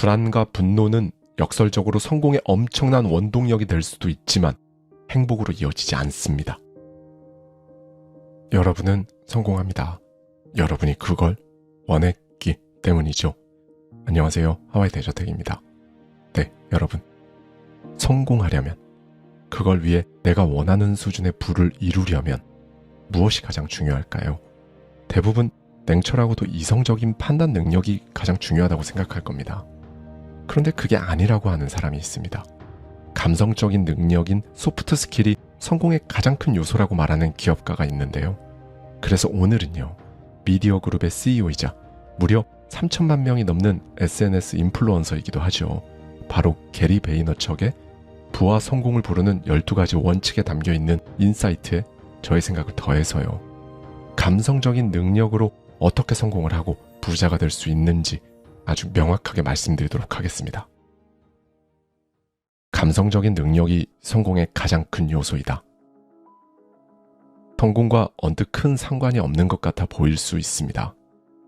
불안과 분노는 역설적으로 성공의 엄청난 원동력이 될 수도 있지만 행복으로 이어지지 않습니다. 여러분은 성공합니다. 여러분이 그걸 원했기 때문이죠. 안녕하세요. 하와이 대저택입니다. 네, 여러분. 성공하려면, 그걸 위해 내가 원하는 수준의 부를 이루려면 무엇이 가장 중요할까요? 대부분 냉철하고도 이성적인 판단 능력이 가장 중요하다고 생각할 겁니다. 그런데 그게 아니라고 하는 사람이 있습니다. 감성적인 능력인 소프트 스킬이 성공의 가장 큰 요소라고 말하는 기업가가 있는데요. 그래서 오늘은요, 미디어 그룹의 CEO이자 무려 3천만 명이 넘는 SNS 인플루언서이기도 하죠. 바로 게리 베이너척의 부와 성공을 부르는 12가지 원칙에 담겨 있는 인사이트에 저의 생각을 더해서요. 감성적인 능력으로 어떻게 성공을 하고 부자가 될 수 있는지 아주 명확하게 말씀드리도록 하겠습니다. 감성적인 능력이 성공의 가장 큰 요소이다. 성공과 언뜻 큰 상관이 없는 것 같아 보일 수 있습니다.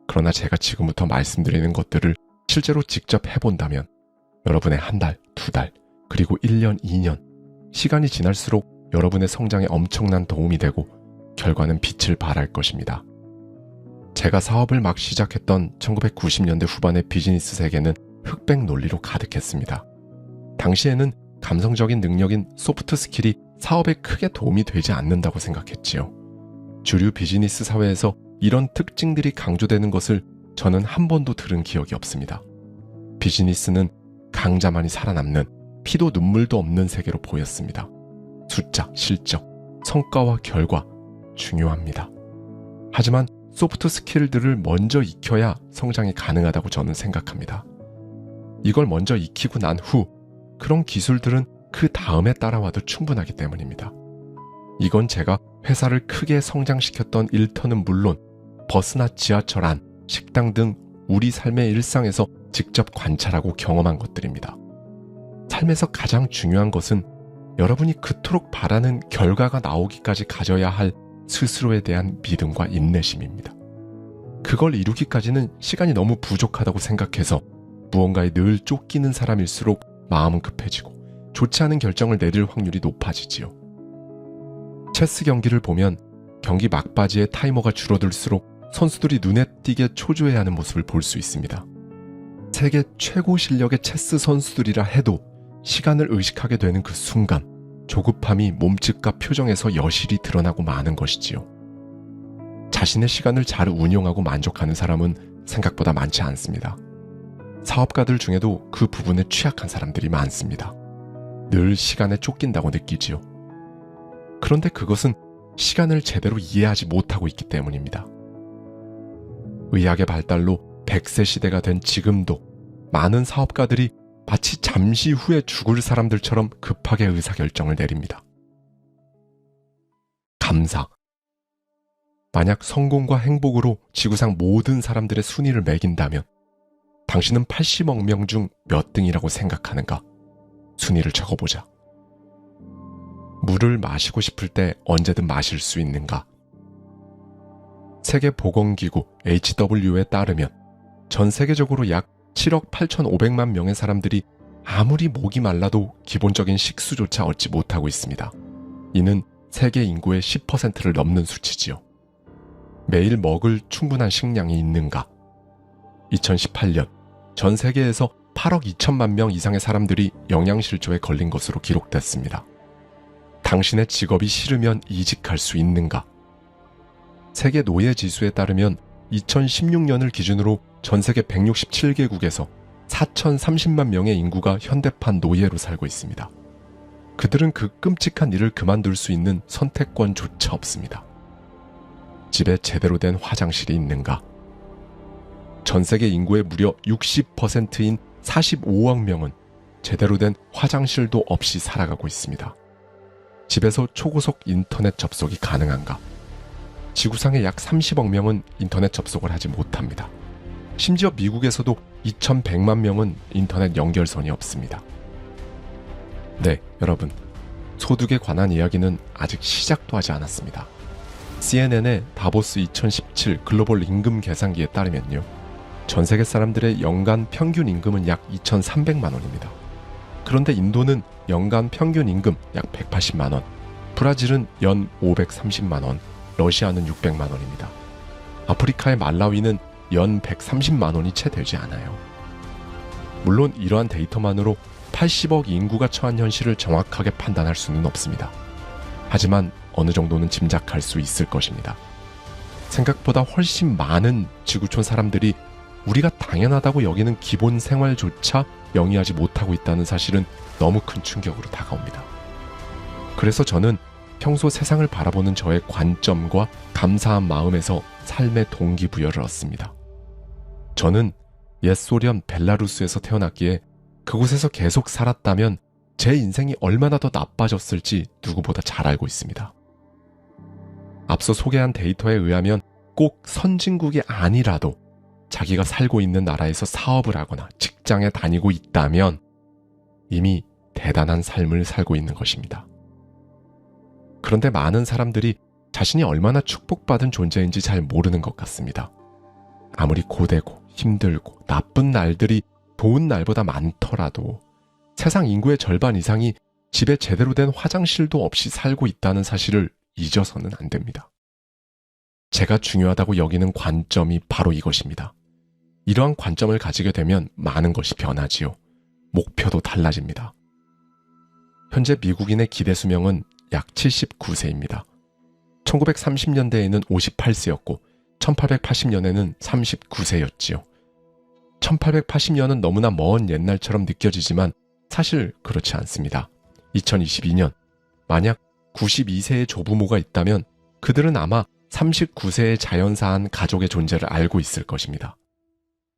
그러나 제가 지금부터 말씀드리는 것들을 실제로 직접 해본다면 여러분의 한 달, 두 달, 그리고 1년, 2년, 시간이 지날수록 여러분의 성장에 엄청난 도움이 되고 결과는 빛을 발할 것입니다. 제가 사업을 막 시작했던 1990년대 후반의 비즈니스 세계는 흑백 논리로 가득했습니다. 당시에는 감성적인 능력인 소프트 스킬이 사업에 크게 도움이 되지 않는다고 생각했지요. 주류 비즈니스 사회에서 이런 특징들이 강조되는 것을 저는 한 번도 들은 기억이 없습니다. 비즈니스는 강자만이 살아남는 피도 눈물도 없는 세계로 보였습니다. 숫자, 실적, 성과와 결과 중요합니다. 하지만 소프트 스킬들을 먼저 익혀야 성장이 가능하다고 저는 생각합니다. 이걸 먼저 익히고 난 후 그런 기술들은 그 다음에 따라와도 충분하기 때문입니다. 이건 제가 회사를 크게 성장시켰던 일터는 물론 버스나 지하철 안, 식당 등 우리 삶의 일상에서 직접 관찰하고 경험한 것들입니다. 삶에서 가장 중요한 것은 여러분이 그토록 바라는 결과가 나오기까지 가져야 할 스스로에 대한 믿음과 인내심입니다. 그걸 이루기까지는 시간이 너무 부족하다고 생각해서 무언가에 늘 쫓기는 사람일수록 마음은 급해지고 좋지 않은 결정을 내릴 확률이 높아지지요. 체스 경기를 보면 경기 막바지에 타이머가 줄어들수록 선수들이 눈에 띄게 초조해하는 모습을 볼 수 있습니다. 세계 최고 실력의 체스 선수들이라 해도 시간을 의식하게 되는 그 순간 조급함이 몸짓과 표정에서 여실히 드러나고 마는 것이지요. 자신의 시간을 잘 운용하고 만족하는 사람은 생각보다 많지 않습니다. 사업가들 중에도 그 부분에 취약한 사람들이 많습니다. 늘 시간에 쫓긴다고 느끼지요. 그런데 그것은 시간을 제대로 이해하지 못하고 있기 때문입니다. 의학의 발달로 100세 시대가 된 지금도 많은 사업가들이 마치 잠시 후에 죽을 사람들처럼 급하게 의사결정을 내립니다. 감사. 만약 성공과 행복으로 지구상 모든 사람들의 순위를 매긴다면 당신은 80억 명 중 몇 등이라고 생각하는가? 순위를 적어보자. 물을 마시고 싶을 때 언제든 마실 수 있는가? 세계보건기구 HW에 따르면 전 세계적으로 약 7억 8,500만 명의 사람들이 아무리 목이 말라도 기본적인 식수조차 얻지 못하고 있습니다. 이는 세계 인구의 10%를 넘는 수치지요. 매일 먹을 충분한 식량이 있는가? 2018년 전 세계에서 8억 2천만 명 이상의 사람들이 영양실조에 걸린 것으로 기록됐습니다. 당신의 직업이 싫으면 이직할 수 있는가? 세계 노예 지수에 따르면 2016년을 기준으로 전 세계 167개국에서 4,030만 명의 인구가 현대판 노예로 살고 있습니다. 그들은 그 끔찍한 일을 그만둘 수 있는 선택권조차 없습니다. 집에 제대로 된 화장실이 있는가? 전 세계 인구의 무려 60%인 45억 명은 제대로 된 화장실도 없이 살아가고 있습니다. 집에서 초고속 인터넷 접속이 가능한가? 지구상의 약 30억 명은 인터넷 접속을 하지 못합니다. 심지어 미국에서도 2,100만 명은 인터넷 연결선이 없습니다. 네, 여러분. 소득에 관한 이야기는 아직 시작도 하지 않았습니다. CNN의 다보스 2017 글로벌 임금 계산기에 따르면요. 전 세계 사람들의 연간 평균 임금은 약 2,300만 원입니다. 그런데 인도는 연간 평균 임금 약 180만 원, 브라질은 연 530만 원, 러시아는 600만 원입니다. 아프리카의 말라위는 연 130만 원이 채 되지 않아요. 물론 이러한 데이터만으로 80억 인구가 처한 현실을 정확하게 판단할 수는 없습니다. 하지만 어느 정도는 짐작할 수 있을 것입니다. 생각보다 훨씬 많은 지구촌 사람들이 우리가 당연하다고 여기는 기본 생활조차 영위하지 못하고 있다는 사실은 너무 큰 충격으로 다가옵니다. 그래서 저는 평소 세상을 바라보는 저의 관점과 감사한 마음에서 삶의 동기부여를 얻습니다. 저는 옛 소련 벨라루스에서 태어났기에 그곳에서 계속 살았다면 제 인생이 얼마나 더 나빠졌을지 누구보다 잘 알고 있습니다. 앞서 소개한 데이터에 의하면 꼭 선진국이 아니라도 자기가 살고 있는 나라에서 사업을 하거나 직장에 다니고 있다면 이미 대단한 삶을 살고 있는 것입니다. 그런데 많은 사람들이 자신이 얼마나 축복받은 존재인지 잘 모르는 것 같습니다. 아무리 고되고 힘들고 나쁜 날들이 좋은 날보다 많더라도 세상 인구의 절반 이상이 집에 제대로 된 화장실도 없이 살고 있다는 사실을 잊어서는 안 됩니다. 제가 중요하다고 여기는 관점이 바로 이것입니다. 이러한 관점을 가지게 되면 많은 것이 변하지요. 목표도 달라집니다. 현재 미국인의 기대 수명은 약 79세입니다. 1930년대에는 58세였고 1880년에는 39세였지요. 1880년은 너무나 먼 옛날처럼 느껴지지만 사실 그렇지 않습니다. 2022년 만약 92세의 조부모가 있다면 그들은 아마 39세의 자연사한 가족의 존재를 알고 있을 것입니다.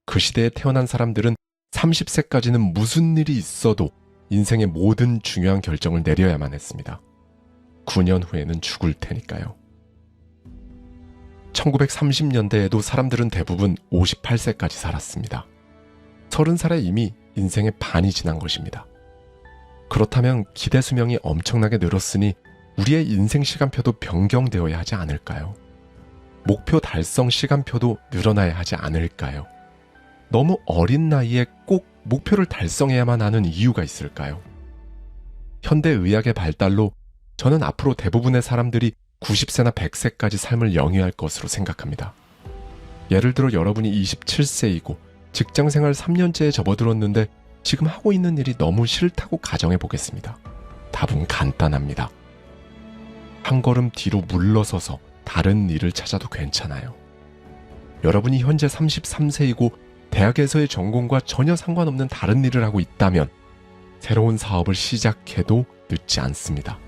그 시대에 태어난 사람들은 30세까지는 무슨 일이 있어도 인생의 모든 중요한 결정을 내려야만 했습니다. 9년 후에는 죽을 테니까요. 1930년대에도 사람들은 대부분 58세까지 살았습니다. 30살에 이미 인생의 반이 지난 것입니다. 그렇다면 기대 수명이 엄청나게 늘었으니 우리의 인생 시간표도 변경되어야 하지 않을까요? 목표 달성 시간표도 늘어나야 하지 않을까요? 너무 어린 나이에 꼭 목표를 달성해야만 하는 이유가 있을까요? 현대 의학의 발달로 저는 앞으로 대부분의 사람들이 90세나 100세까지 삶을 영위할 것으로 생각합니다. 예를 들어 여러분이 27세이고 직장 생활 3년째에 접어들었는데 지금 하고 있는 일이 너무 싫다고 가정해 보겠습니다. 답은 간단합니다. 한 걸음 뒤로 물러서서 다른 일을 찾아도 괜찮아요. 여러분이 현재 33세이고 대학에서의 전공과 전혀 상관없는 다른 일을 하고 있다면 새로운 사업을 시작해도 늦지 않습니다.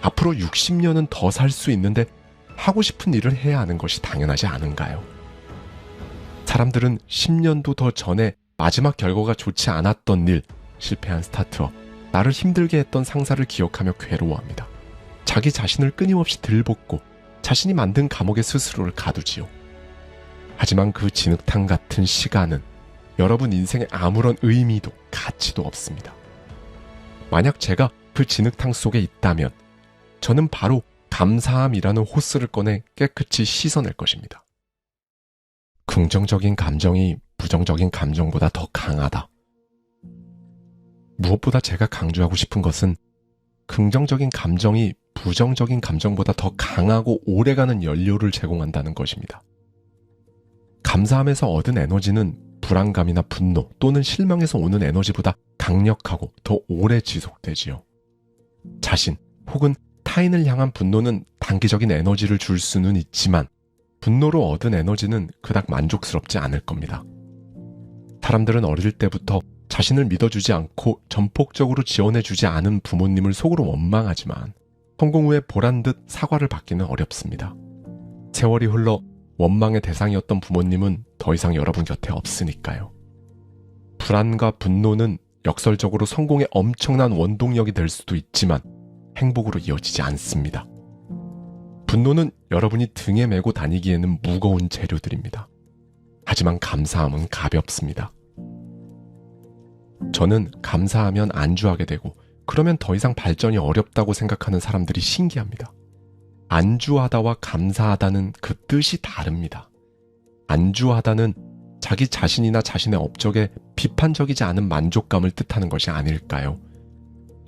앞으로 60년은 더 살 수 있는데 하고 싶은 일을 해야 하는 것이 당연하지 않은가요? 사람들은 10년도 더 전에 마지막 결과가 좋지 않았던 일, 실패한 스타트업, 나를 힘들게 했던 상사를 기억하며 괴로워합니다. 자기 자신을 끊임없이 들볶고 자신이 만든 감옥에 스스로를 가두지요. 하지만 그 진흙탕 같은 시간은 여러분 인생에 아무런 의미도 가치도 없습니다. 만약 제가 그 진흙탕 속에 있다면 저는 바로 감사함이라는 호스를 꺼내 깨끗이 씻어낼 것입니다. 긍정적인 감정이 부정적인 감정보다 더 강하다. 무엇보다 제가 강조하고 싶은 것은 긍정적인 감정이 부정적인 감정보다 더 강하고 오래가는 연료를 제공한다는 것입니다. 감사함에서 얻은 에너지는 불안감이나 분노 또는 실망에서 오는 에너지보다 강력하고 더 오래 지속되지요. 자신 혹은 타인을 향한 분노는 단기적인 에너지를 줄 수는 있지만 분노로 얻은 에너지는 그닥 만족스럽지 않을 겁니다. 사람들은 어릴 때부터 자신을 믿어주지 않고 전폭적으로 지원해주지 않은 부모님을 속으로 원망하지만 성공 후에 보란 듯 사과를 받기는 어렵습니다. 세월이 흘러 원망의 대상이었던 부모님은 더 이상 여러분 곁에 없으니까요. 불안과 분노는 역설적으로 성공의 엄청난 원동력이 될 수도 있지만 행복으로 이어지지 않습니다. 분노는 여러분이 등에 메고 다니기에는 무거운 재료들입니다. 하지만 감사함은 가볍습니다. 저는 감사하면 안주하게 되고 그러면 더 이상 발전이 어렵다고 생각하는 사람들이 신기합니다. 안주하다와 감사하다는 그 뜻이 다릅니다. 안주하다는 자기 자신이나 자신의 업적에 비판적이지 않은 만족감을 뜻하는 것이 아닐까요?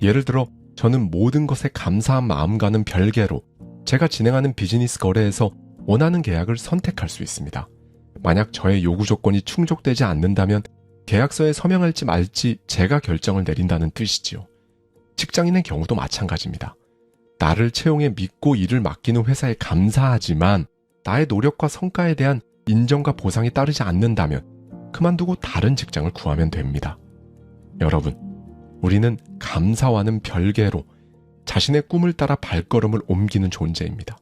예를 들어 저는 모든 것에 감사한 마음과는 별개로 제가 진행하는 비즈니스 거래에서 원하는 계약을 선택할 수 있습니다. 만약 저의 요구 조건이 충족되지 않는다면 계약서에 서명할지 말지 제가 결정을 내린다는 뜻이지요. 직장인의 경우도 마찬가지입니다. 나를 채용해 믿고 일을 맡기는 회사에 감사하지만 나의 노력과 성과에 대한 인정과 보상이 따르지 않는다면 그만두고 다른 직장을 구하면 됩니다. 여러분, 우리는 감사와는 별개로 자신의 꿈을 따라 발걸음을 옮기는 존재입니다.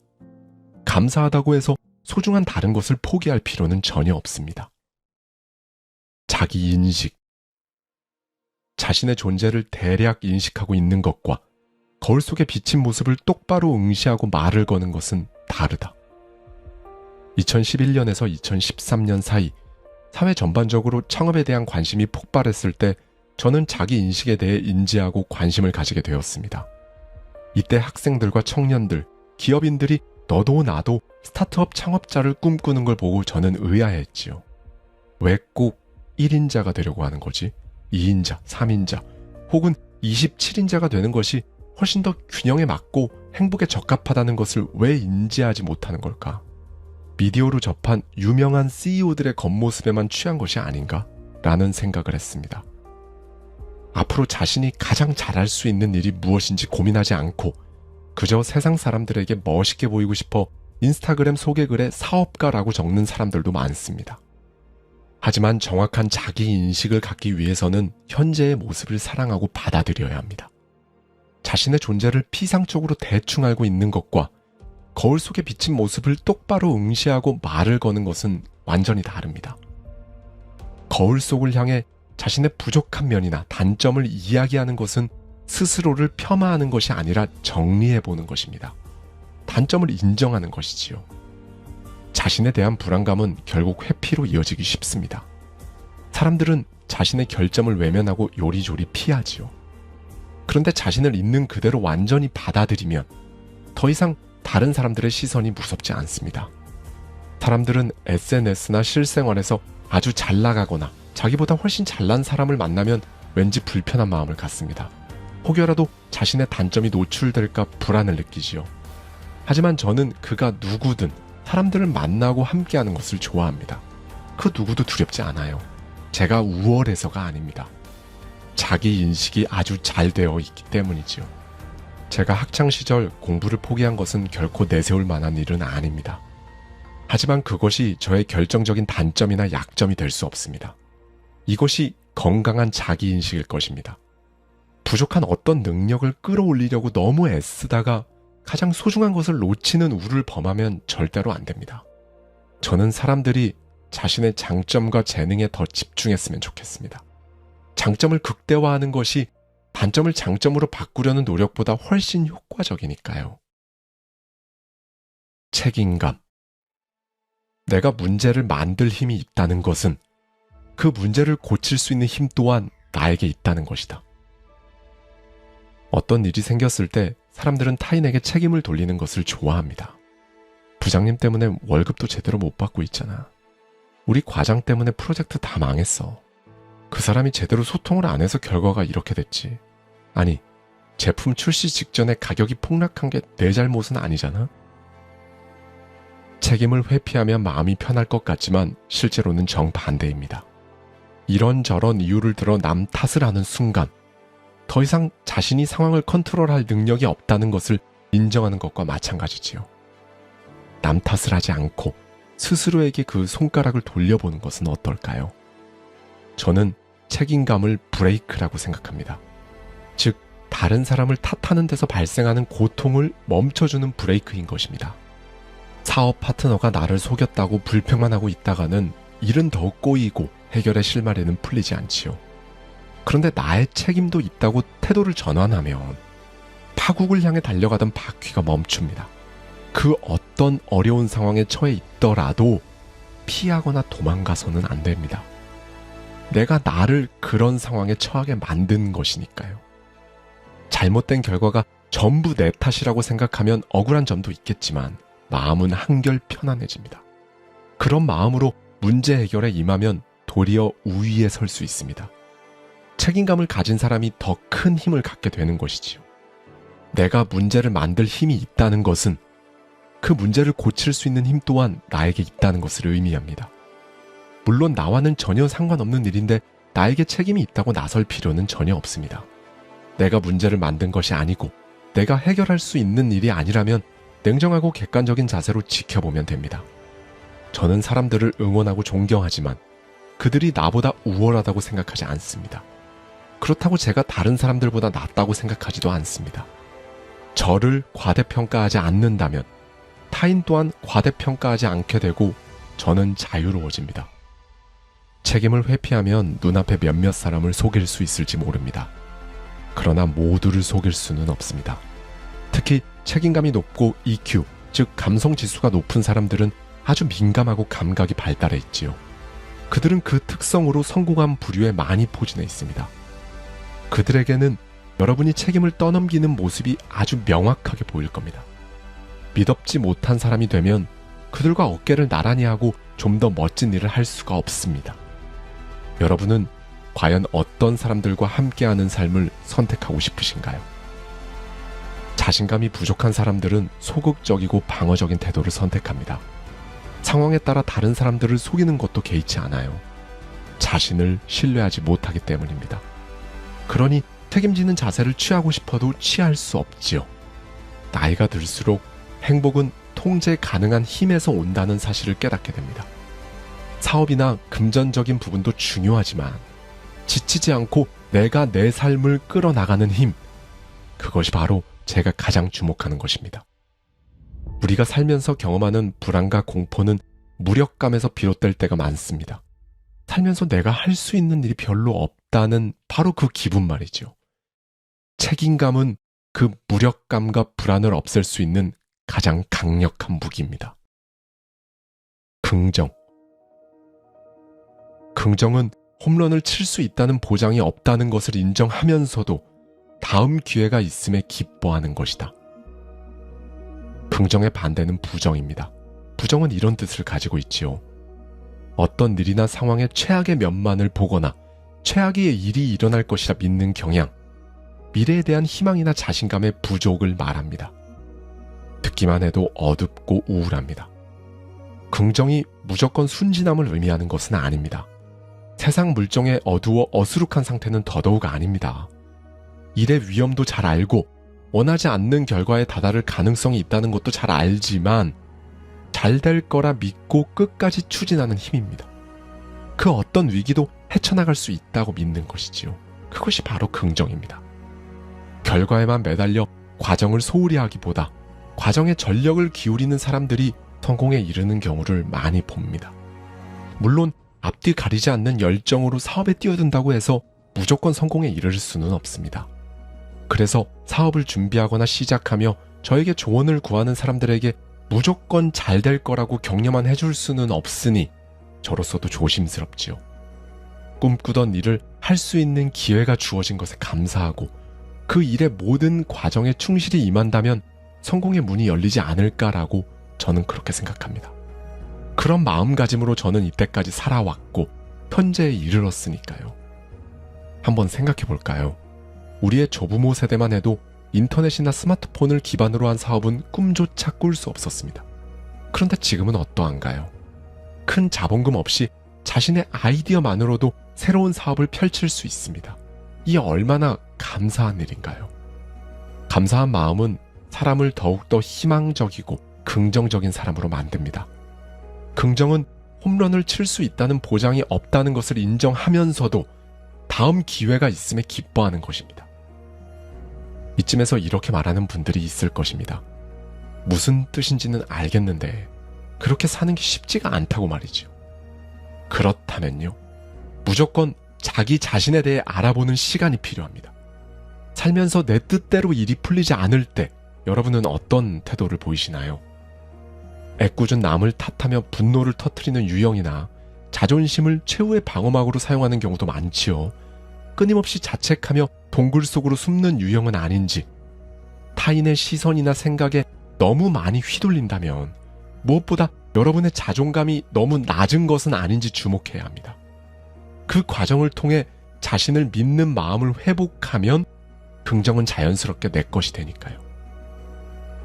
감사하다고 해서 소중한 다른 것을 포기할 필요는 전혀 없습니다. 자기 인식. 자신의 존재를 대략 인식하고 있는 것과 거울 속에 비친 모습을 똑바로 응시하고 말을 거는 것은 다르다. 2011년에서 2013년 사이 사회 전반적으로 창업에 대한 관심이 폭발했을 때 저는 자기 인식에 대해 인지하고 관심을 가지게 되었습니다. 이때 학생들과 청년들, 기업인들이 너도 나도 스타트업 창업자를 꿈꾸는 걸 보고 저는 의아했지요. 왜 꼭 1인자가 되려고 하는 거지? 2인자, 3인자, 혹은 27인자가 되는 것이 훨씬 더 균형에 맞고 행복에 적합하다는 것을 왜 인지하지 못하는 걸까? 미디어로 접한 유명한 CEO들의 겉모습에만 취한 것이 아닌가? 라는 생각을 했습니다. 앞으로 자신이 가장 잘할 수 있는 일이 무엇인지 고민하지 않고 그저 세상 사람들에게 멋있게 보이고 싶어 인스타그램 소개글에 사업가라고 적는 사람들도 많습니다. 하지만 정확한 자기 인식을 갖기 위해서는 현재의 모습을 사랑하고 받아들여야 합니다. 자신의 존재를 피상적으로 대충 알고 있는 것과 거울 속에 비친 모습을 똑바로 응시하고 말을 거는 것은 완전히 다릅니다. 거울 속을 향해 자신의 부족한 면이나 단점을 이야기하는 것은 스스로를 폄하하는 것이 아니라 정리해 보는 것입니다. 단점을 인정하는 것이지요. 자신에 대한 불안감은 결국 회피로 이어지기 쉽습니다. 사람들은 자신의 결점을 외면하고 요리조리 피하지요. 그런데 자신을 있는 그대로 완전히 받아들이면 더 이상 다른 사람들의 시선이 무섭지 않습니다. 사람들은 SNS나 실생활에서 아주 잘 나가거나 자기보다 훨씬 잘난 사람을 만나면 왠지 불편한 마음을 갖습니다. 혹여라도 자신의 단점이 노출될까 불안을 느끼지요. 하지만 저는 그가 누구든 사람들을 만나고 함께하는 것을 좋아합니다. 그 누구도 두렵지 않아요. 제가 우월해서가 아닙니다. 자기 인식이 아주 잘 되어 있기 때문이지요. 제가 학창시절 공부를 포기한 것은 결코 내세울 만한 일은 아닙니다. 하지만 그것이 저의 결정적인 단점이나 약점이 될 수 없습니다. 이것이 건강한 자기인식일 것입니다. 부족한 어떤 능력을 끌어올리려고 너무 애쓰다가 가장 소중한 것을 놓치는 우를 범하면 절대로 안 됩니다. 저는 사람들이 자신의 장점과 재능에 더 집중했으면 좋겠습니다. 장점을 극대화하는 것이 단점을 장점으로 바꾸려는 노력보다 훨씬 효과적이니까요. 책임감. 내가 문제를 만들 힘이 있다는 것은 그 문제를 고칠 수 있는 힘 또한 나에게 있다는 것이다. 어떤 일이 생겼을 때 사람들은 타인에게 책임을 돌리는 것을 좋아합니다. 부장님 때문에 월급도 제대로 못 받고 있잖아. 우리 과장 때문에 프로젝트 다 망했어. 그 사람이 제대로 소통을 안 해서 결과가 이렇게 됐지. 아니, 제품 출시 직전에 가격이 폭락한 게 내 잘못은 아니잖아? 책임을 회피하면 마음이 편할 것 같지만 실제로는 정반대입니다. 이런저런 이유를 들어 남 탓을 하는 순간 더 이상 자신이 상황을 컨트롤할 능력이 없다는 것을 인정하는 것과 마찬가지지요. 남 탓을 하지 않고 스스로에게 그 손가락을 돌려보는 것은 어떨까요? 저는 책임감을 브레이크라고 생각합니다. 즉, 다른 사람을 탓하는 데서 발생하는 고통을 멈춰주는 브레이크인 것입니다. 사업 파트너가 나를 속였다고 불평만 하고 있다가는 일은 더 꼬이고 해결의 실마리는 풀리지 않지요. 그런데 나의 책임도 있다고 태도를 전환하면 파국을 향해 달려가던 바퀴가 멈춥니다. 그 어떤 어려운 상황에 처해 있더라도 피하거나 도망가서는 안 됩니다. 내가 나를 그런 상황에 처하게 만든 것이니까요. 잘못된 결과가 전부 내 탓이라고 생각하면 억울한 점도 있겠지만 마음은 한결 편안해집니다. 그런 마음으로 문제 해결에 임하면 도리어 우위에 설 수 있습니다. 책임감을 가진 사람이 더 큰 힘을 갖게 되는 것이지요. 내가 문제를 만들 힘이 있다는 것은 그 문제를 고칠 수 있는 힘 또한 나에게 있다는 것을 의미합니다. 물론 나와는 전혀 상관없는 일인데 나에게 책임이 있다고 나설 필요는 전혀 없습니다. 내가 문제를 만든 것이 아니고 내가 해결할 수 있는 일이 아니라면 냉정하고 객관적인 자세로 지켜보면 됩니다. 저는 사람들을 응원하고 존경하지만 그들이 나보다 우월하다고 생각하지 않습니다. 그렇다고 제가 다른 사람들보다 낫다고 생각하지도 않습니다. 저를 과대평가하지 않는다면 타인 또한 과대평가하지 않게 되고 저는 자유로워집니다. 책임을 회피하면 눈앞에 몇몇 사람을 속일 수 있을지 모릅니다. 그러나 모두를 속일 수는 없습니다. 특히 책임감이 높고 EQ, 즉 감성 지수가 높은 사람들은 아주 민감하고 감각이 발달해 있지요. 그들은 그 특성으로 성공한 부류에 많이 포진해 있습니다. 그들에게는 여러분이 책임을 떠넘기는 모습이 아주 명확하게 보일 겁니다. 믿업지 못한 사람이 되면 그들과 어깨를 나란히 하고 좀 더 멋진 일을 할 수가 없습니다. 여러분은 과연 어떤 사람들과 함께하는 삶을 선택하고 싶으신가요? 자신감이 부족한 사람들은 소극적이고 방어적인 태도를 선택합니다. 상황에 따라 다른 사람들을 속이는 것도 개의치 않아요. 자신을 신뢰하지 못하기 때문입니다. 그러니 책임지는 자세를 취하고 싶어도 취할 수 없지요. 나이가 들수록 행복은 통제 가능한 힘에서 온다는 사실을 깨닫게 됩니다. 사업이나 금전적인 부분도 중요하지만 지치지 않고 내가 내 삶을 끌어나가는 힘, 그것이 바로 제가 가장 주목하는 것입니다. 우리가 살면서 경험하는 불안과 공포는 무력감에서 비롯될 때가 많습니다. 살면서 내가 할 수 있는 일이 별로 없다는 바로 그 기분 말이죠. 책임감은 그 무력감과 불안을 없앨 수 있는 가장 강력한 무기입니다. 긍정. 긍정은 홈런을 칠 수 있다는 보장이 없다는 것을 인정하면서도 다음 기회가 있음에 기뻐하는 것이다. 긍정의 반대는 부정입니다. 부정은 이런 뜻을 가지고 있지요. 어떤 일이나 상황의 최악의 면만을 보거나 최악의 일이 일어날 것이라 믿는 경향, 미래에 대한 희망이나 자신감의 부족을 말합니다. 듣기만 해도 어둡고 우울합니다. 긍정이 무조건 순진함을 의미하는 것은 아닙니다. 세상 물정에 어두워 어수룩한 상태는 더더욱 아닙니다. 일의 위험도 잘 알고 원하지 않는 결과에 다다를 가능성이 있다는 것도 잘 알지만 잘 될 거라 믿고 끝까지 추진하는 힘입니다. 그 어떤 위기도 헤쳐나갈 수 있다고 믿는 것이지요. 그것이 바로 긍정입니다. 결과에만 매달려 과정을 소홀히 하기보다 과정에 전력을 기울이는 사람들이 성공에 이르는 경우를 많이 봅니다. 물론 앞뒤 가리지 않는 열정으로 사업에 뛰어든다고 해서 무조건 성공에 이를 수는 없습니다. 그래서 사업을 준비하거나 시작하며 저에게 조언을 구하는 사람들에게 무조건 잘 될 거라고 격려만 해줄 수는 없으니 저로서도 조심스럽지요. 꿈꾸던 일을 할 수 있는 기회가 주어진 것에 감사하고 그 일의 모든 과정에 충실히 임한다면 성공의 문이 열리지 않을까라고 저는 그렇게 생각합니다. 그런 마음가짐으로 저는 이때까지 살아왔고 현재에 이르렀으니까요. 한번 생각해 볼까요? 우리의 조부모 세대만 해도 인터넷이나 스마트폰을 기반으로 한 사업은 꿈조차 꿀 수 없었습니다. 그런데 지금은 어떠한가요? 큰 자본금 없이 자신의 아이디어만으로도 새로운 사업을 펼칠 수 있습니다. 이 얼마나 감사한 일인가요? 감사한 마음은 사람을 더욱더 희망적이고 긍정적인 사람으로 만듭니다. 긍정은 홈런을 칠 수 있다는 보장이 없다는 것을 인정하면서도 다음 기회가 있음에 기뻐하는 것입니다. 이쯤에서 이렇게 말하는 분들이 있을 것입니다. 무슨 뜻인지는 알겠는데 그렇게 사는 게 쉽지가 않다고 말이죠. 그렇다면요. 무조건 자기 자신에 대해 알아보는 시간이 필요합니다. 살면서 내 뜻대로 일이 풀리지 않을 때 여러분은 어떤 태도를 보이시나요? 애꿎은 남을 탓하며 분노를 터트리는 유형이나 자존심을 최후의 방어막으로 사용하는 경우도 많지요. 끊임없이 자책하며 동굴 속으로 숨는 유형은 아닌지, 타인의 시선이나 생각에 너무 많이 휘둘린다면 무엇보다 여러분의 자존감이 너무 낮은 것은 아닌지 주목해야 합니다. 그 과정을 통해 자신을 믿는 마음을 회복하면 긍정은 자연스럽게 내 것이 되니까요.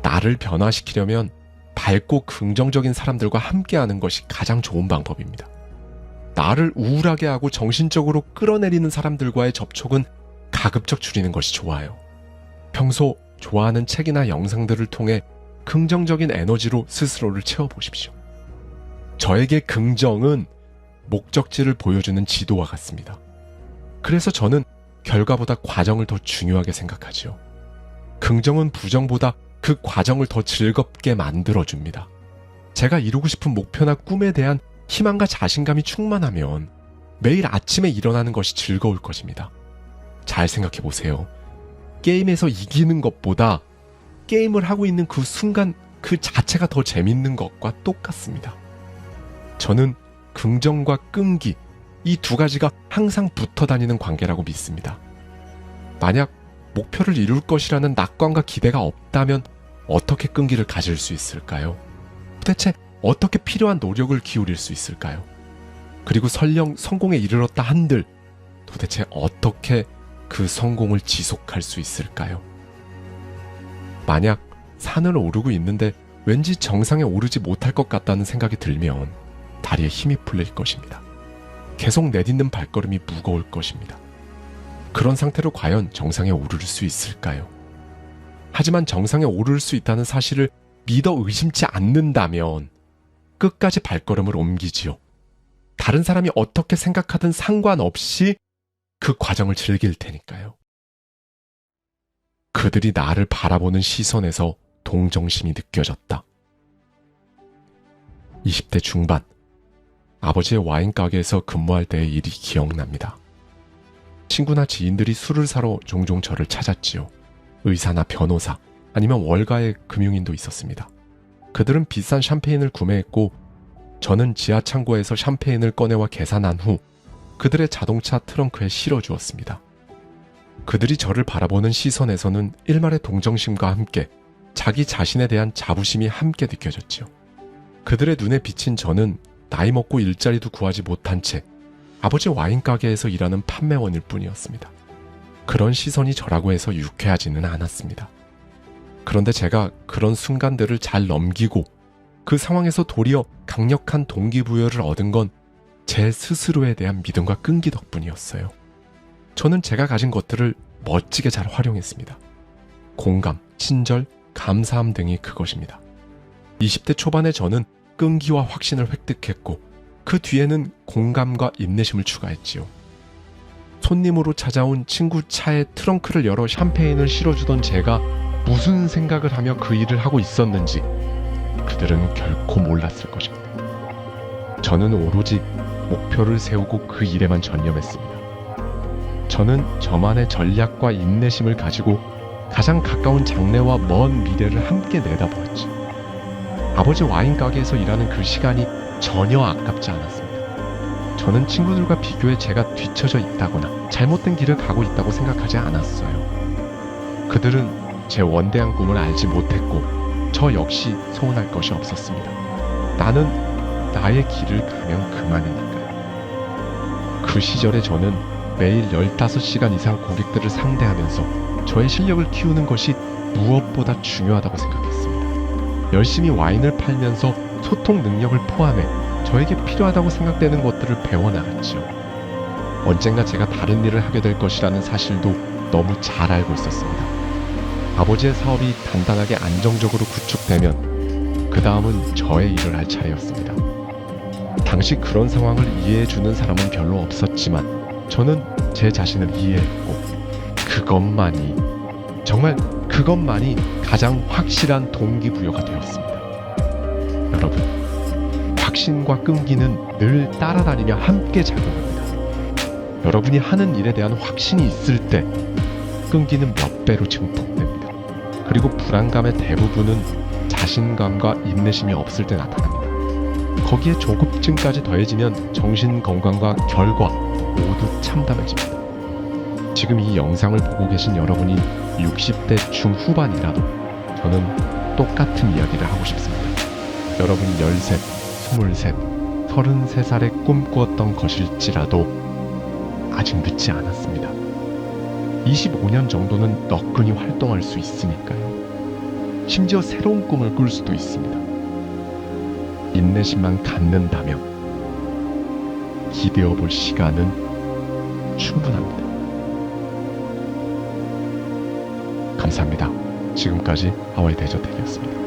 나를 변화시키려면 밝고 긍정적인 사람들과 함께하는 것이 가장 좋은 방법입니다. 나를 우울하게 하고 정신적으로 끌어내리는 사람들과의 접촉은 가급적 줄이는 것이 좋아요. 평소 좋아하는 책이나 영상들을 통해 긍정적인 에너지로 스스로를 채워보십시오. 저에게 긍정은 목적지를 보여주는 지도와 같습니다. 그래서 저는 결과보다 과정을 더 중요하게 생각하지요. 긍정은 부정보다 그 과정을 더 즐겁게 만들어줍니다. 제가 이루고 싶은 목표나 꿈에 대한 희망과 자신감이 충만하면 매일 아침에 일어나는 것이 즐거울 것입니다. 잘 생각해 보세요. 게임에서 이기는 것보다 게임을 하고 있는 그 순간 그 자체가 더 재밌는 것과 똑같습니다. 저는 긍정과 끈기, 이 두 가지가 항상 붙어 다니는 관계라고 믿습니다. 만약 목표를 이룰 것이라는 낙관과 기대가 없다면 어떻게 끈기를 가질 수 있을까요? 도대체 어떻게 필요한 노력을 기울일 수 있을까요? 그리고 설령 성공에 이르렀다 한들 도대체 어떻게 그 성공을 지속할 수 있을까요? 만약 산을 오르고 있는데 왠지 정상에 오르지 못할 것 같다는 생각이 들면 다리에 힘이 풀릴 것입니다. 계속 내딛는 발걸음이 무거울 것입니다. 그런 상태로 과연 정상에 오를 수 있을까요? 하지만 정상에 오를 수 있다는 사실을 믿어 의심치 않는다면 끝까지 발걸음을 옮기지요. 다른 사람이 어떻게 생각하든 상관없이 그 과정을 즐길 테니까요. 그들이 나를 바라보는 시선에서 동정심이 느껴졌다. 20대 중반, 아버지의 와인 가게에서 근무할 때의 일이 기억납니다. 친구나 지인들이 술을 사러 종종 저를 찾았지요. 의사나 변호사, 아니면 월가의 금융인도 있었습니다. 그들은 비싼 샴페인을 구매했고, 저는 지하 창고에서 샴페인을 꺼내와 계산한 후 그들의 자동차 트렁크에 실어 주었습니다. 그들이 저를 바라보는 시선에서는 일말의 동정심과 함께 자기 자신에 대한 자부심이 함께 느껴졌지요. 그들의 눈에 비친 저는 나이 먹고 일자리도 구하지 못한 채 아버지 와인 가게에서 일하는 판매원일 뿐이었습니다. 그런 시선이 저라고 해서 유쾌하지는 않았습니다. 그런데 제가 그런 순간들을 잘 넘기고 그 상황에서 도리어 강력한 동기부여를 얻은 건 제 스스로에 대한 믿음과 끈기 덕분이었어요. 저는 제가 가진 것들을 멋지게 잘 활용했습니다. 공감, 친절, 감사함 등이 그것입니다. 20대 초반에 저는 끈기와 확신을 획득했고 그 뒤에는 공감과 인내심을 추가했지요. 손님으로 찾아온 친구 차에 트렁크를 열어 샴페인을 실어주던 제가 무슨 생각을 하며 그 일을 하고 있었는지 그들은 결코 몰랐을 것입니다. 저는 오로지 목표를 세우고 그 일에만 전념했습니다. 저는 저만의 전략과 인내심을 가지고 가장 가까운 장래와 먼 미래를 함께 내다보았지. 아버지 와인 가게에서 일하는 그 시간이 전혀 아깝지 않았습니다. 저는 친구들과 비교해 제가 뒤처져 있다거나 잘못된 길을 가고 있다고 생각하지 않았어요. 그들은 제 원대한 꿈을 알지 못했고 저 역시 소원할 것이 없었습니다. 나는 나의 길을 가면 그만이니까요. 그 시절에 저는 매일 15시간 이상 고객들을 상대하면서 저의 실력을 키우는 것이 무엇보다 중요하다고 생각했습니다. 열심히 와인을 팔면서 소통 능력을 포함해 저에게 필요하다고 생각되는 것들을 배워나갔지요. 언젠가 제가 다른 일을 하게 될 것이라는 사실도 너무 잘 알고 있었습니다. 아버지의 사업이 단단하게 안정적으로 구축되면 그 다음은 저의 일을 할 차례였습니다. 당시 그런 상황을 이해해주는 사람은 별로 없었지만 저는 제 자신을 이해했고 그것만이 정말 그것만이 가장 확실한 동기부여가 되었습니다. 여러분, 확신과 끈기는 늘 따라다니며 함께 작용합니다. 여러분이 하는 일에 대한 확신이 있을 때 끈기는 몇 배로 증폭됩니다. 그리고 불안감의 대부분은 자신감과 인내심이 없을 때 나타납니다. 거기에 조급증까지 더해지면 정신 건강과 결과 모두 참담해집니다. 지금 이 영상을 보고 계신 여러분이 60대 중후반이라도 저는 똑같은 이야기를 하고 싶습니다. 여러분이 13, 23, 33살에 꿈꾸었던 것일지라도 아직 늦지 않았습니다. 25년 정도는 너끈히 활동할 수 있으니까요. 심지어 새로운 꿈을 꿀 수도 있습니다. 인내심만 갖는다면 기대어 볼 시간은 충분합니다. 감사합니다. 지금까지 하와이 대저택이었습니다.